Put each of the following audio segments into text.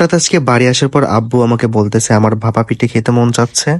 হঠাৎ আজকে বাড়ি আসার পর আব্বু আমাকে বলতেছে আমার ভাপা পিঠে খেতে মন চাচ্ছে।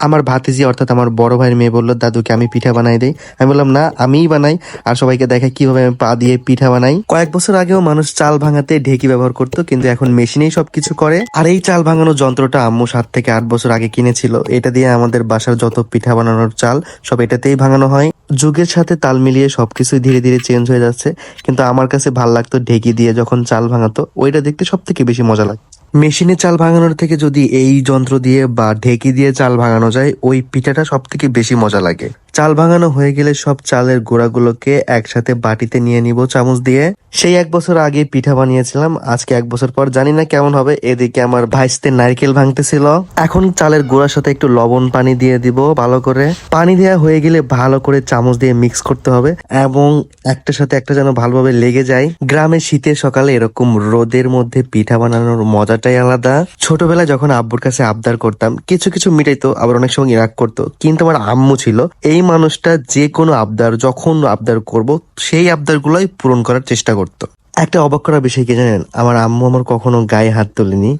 আমার ভাতিজি অর্থাৎ আমার বড় ভাইয়ের মেয়ে বলল, দাদুকে আমি পিঠা বানাই দেই। আমি বললাম, না, আমিই বানাই। আর সবাইকে দেখাই কীভাবে আমি পা দিয়ে পিঠা বানাই। কয়েক বছর আগেও মানুষ চাল ভাঙাতে ঢেকি ব্যবহার করতো, কিন্তু এখন মেশিনেই সবকিছু করে। আর এই চাল ভাঙানোর যন্ত্রটা আম্মু সাত থেকে আট বছর আগে কিনেছিল। এটা দিয়ে আমাদের বাসার যত পিঠা বানানোর চাল, সব এটাতেই ভাঙানো হয়। যুগের সাথে তাল মিলিয়ে সবকিছুই ধীরে ধীরে চেঞ্জ হয়ে যাচ্ছে, কিন্তু আমার কাছে ভালো লাগতো ঢেকি দিয়ে যখন চাল ভাঙাতো, ওইটা দেখতে সব থেকে বেশি মজা লাগে মেশিনে চাল ভাঙানোর থেকে যদি এই যন্ত্র দিয়ে বা ঢেকি দিয়ে চাল ভাঙানো যায়, ওই পিঠাটা সব থেকে বেশি মজা লাগে। চাল ভাঙানো হয়ে গেলে সব চালের গোড়াগুলোকে একসাথে বাটিতে নিয়ে নিব চামচ দিয়ে। সেই এক বছর আগে পিঠা বানিয়েছিলাম, আজকে এক বছর পর জানি না কেমন হবে, এদিকে আমার ভাইস্তে নারকেল ভাঙতেছিল। এখন চালের গোড়ার সাথে একটু লবণ পানি দিয়ে দিব ভালো করে। পানি দেওয়া হয়ে গেলে ভালো করে চামচ দিয়ে মিক্স করতে হবে এবং একটার সাথে একটা যেন ভালোভাবে লেগে যায়। গ্রামে শীতের সকালে এরকম রোদের মধ্যে পিঠা বানানোর মজাটাই আলাদা। ছোটবেলায় যখন আব্বুর কাছে আবদার করতাম, কিছু কিছু মিটাইতো, আবার অনেক সময় ইরাক করতো। কিন্তু আমার আম্মু ছিল, এই মানুষটা যে কোনো আবদার, যখন আবদার করব, সেই আবদার গুলাই পূরণ করার চেষ্টা করত। একটা অবাক করার বিষয় কি জানেন? আমার আম্মু আমার কখনো গায়ে হাত তোলেনি।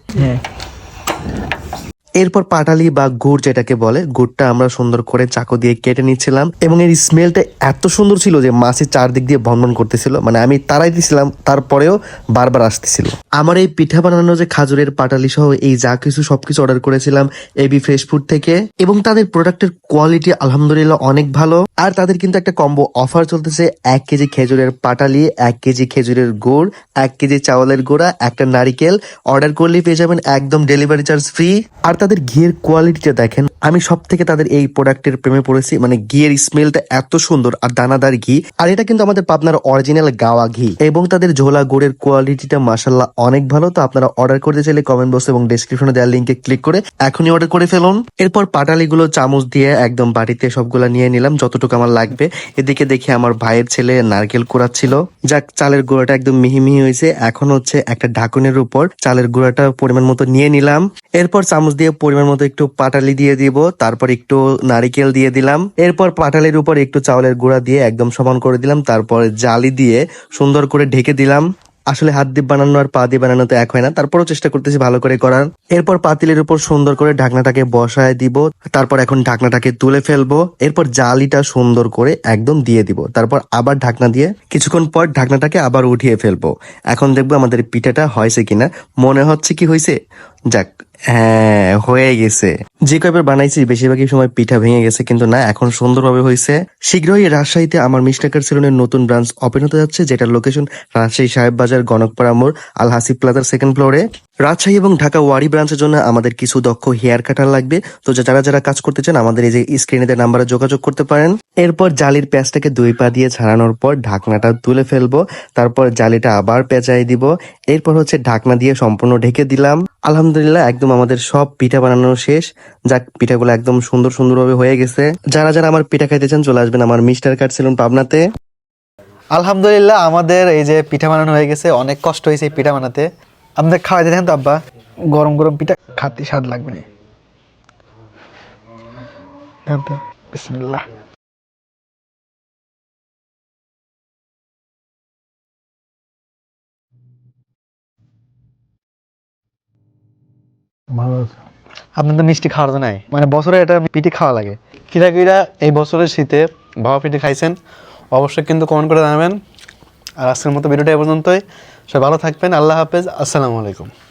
এরপর পাটালি বা গুড় যেটাকে বলে, গুড়টা আমরা সুন্দর করে চাকু দিয়ে কেটে নিচ্ছিলাম এবং এর স্মেলটা এত সুন্দর ছিল যে মাছের চারদিক দিয়ে ভনভন করতেছিল। মানে আমি তারাই দিছিলাম, তারপরেও বারবার আসতেছিল। আমার এই পিঠা বানানো যে খাজুরের পাটালি সহ এই যা কিছু সবকিছু অর্ডার করেছিলাম এবি ফ্রেশ ফুড থেকে এবং তাদের প্রোডাক্টের কোয়ালিটি আলহামদুলিল্লাহ অনেক ভালো। আর তাদের কিন্তু একটা কম্বো অফার চলতেছে, এক কেজি খেজুরের পাটালি, এক কেজি খেজুরের গুড়, এক কেজি চাউলের গুঁড়া, একটা নারিকেল। অর্ডার করলেই পেয়ে যাবেন একদম ডেলিভারি চার্জ ফ্রি আর তাদের ঘিয়ের কোয়ালিটিটা দেখেন, আমি সব থেকে তাদের এই প্রোডাক্টের প্রেমে পড়েছি। মানে ঘিয়ের স্মেলটা এত সুন্দর আর দানাদার ঘি। আর এটা কিন্তু আমাদের পাবনার অরিজিনাল গাওয়া ঘি। এবং তাদের ঝোলা গুড়ের কোয়ালিটিটা মাসাল্লাহ অনেক ভালো। তো আপনারা অর্ডার করতে চাইলে কমেন্ট বক্সে এবং ডিসক্রিপশনে দেওয়ার লিঙ্কে ক্লিক করে এখনই অর্ডার করে ফেলুন। এরপর পাটালিগুলো চামচ দিয়ে একদম বাড়িতে সবগুলা নিয়ে নিলাম, যতটুকু আমার লাগবে। এদিকে দেখি আমার ভাইয়ের ছেলে নারকেল কুড়াচ্ছিল। যাক, চালের গুঁড়াটা একদম মিহি মিহি হয়েছে। এখন হচ্ছে একটা ঢাকনের উপর চালের গুঁড়াটা পরিমাণ মতো নিয়ে নিলাম। এরপর চামচ দিয়ে পরিমাণ মতো একটু পাটালি দিয়ে দিব, তারপর একটু নারিকেল দিয়ে দিলাম। এরপর পাটালির উপর একটু চাউলের গুঁড়া দিয়ে একদম সমান করে দিলাম, তারপর জালি দিয়ে সুন্দর করে ঢেকে দিলাম। আসলে হাত দিয়ে বানানো আর পা দিয়ে বানানো তো এক হয় না, তারপরও চেষ্টা করতেছি ভালো করে করার। এরপর পাতিলের উপর সুন্দর করে ঢাকনাটাকে বসায় দিব, তারপর এখন ঢাকনাটাকে তুলে ফেলব। এরপর জালিটা সুন্দর করে একদম দিয়ে দিব, তারপর আবার ঢাকনা দিয়ে কিছুক্ষণ পর ঢাকনাটাকে আবার উঠিয়ে ফেলব। এখন দেখব আমাদের পিঠাটা হয়েছে কিনা, মনে হচ্ছে কি হয়েছে? যাক হ্যাঁ হয়ে গেছে। যে কয়বার বানাইছি, বেশিরভাগই সময় পিঠা ভেঙে গেছে, কিন্তু না, এখন সুন্দরভাবে হয়েছে। শীঘ্রই রাজশাহীতে আমার মিষ্টাকার সেলুনের নতুন ব্রাঞ্চ ওপেন হতে যাচ্ছে, যেটার লোকেশন রাজশাহী সাহেব বাজার গণকপাড়া মোড় আল হাসিফ প্লাজার সেকেন্ড ফ্লোরে রাজশাহী এবং ঢাকা ওয়ারি ব্রাঞ্চের জন্য আমাদের কিছু দক্ষ হেয়ার কাটার লাগবে। তো যারা যারা কাজ করতে চান, আমাদের এই যে স্ক্রিনে নাম্বারে যোগাযোগ করতে পারেন। এরপর জালির প্যাঁচটাকে দুই পা দিয়ে ছাড়ানোর পর ঢাকনাটা তুলে ফেলব। তারপর জালিটা আবার পেঁচাই দিব। এরপর হচ্ছে ঢাকনা দিয়ে সম্পূর্ণ ঢেকে দিলাম। আলহামদুলিল্লাহ, একদম আমাদের সব পিঠা বানানো শেষ। যাক, পিঠাগুলো একদম সুন্দর সুন্দরভাবে হয়ে গেছে। যারা যারা আমার পিঠা খাইতে চান, চলে আসবেন আমার মিস্টার কার্ড সেলুন পাবনাতে। আলহামদুলিল্লাহ, আমাদের এই যে পিঠা বানানো হয়ে গেছে, অনেক কষ্ট হয়েছে এই পিঠা বানাতে। আমাদের খাওয়াইতে দেখেন তো আব্বা। গরম গরম পিঠা খাতে স্বাদ লাগবে না। আপনার তো মিষ্টি খাওয়ার তো নাই। মানে বছরে এটা পিঠে খাওয়া লাগে। কিরা কিরা এই বছরের শীতে ভাবা পিঠে খাইছেন। অবশ্যই কিন্তু কমেন্ট করে জানাবেন। আর আজকের মতো ভিডিওটা এ পর্যন্তই। সবাই ভালো থাকবেন। আল্লাহ হাফেজ। আসসালামু আলাইকুম।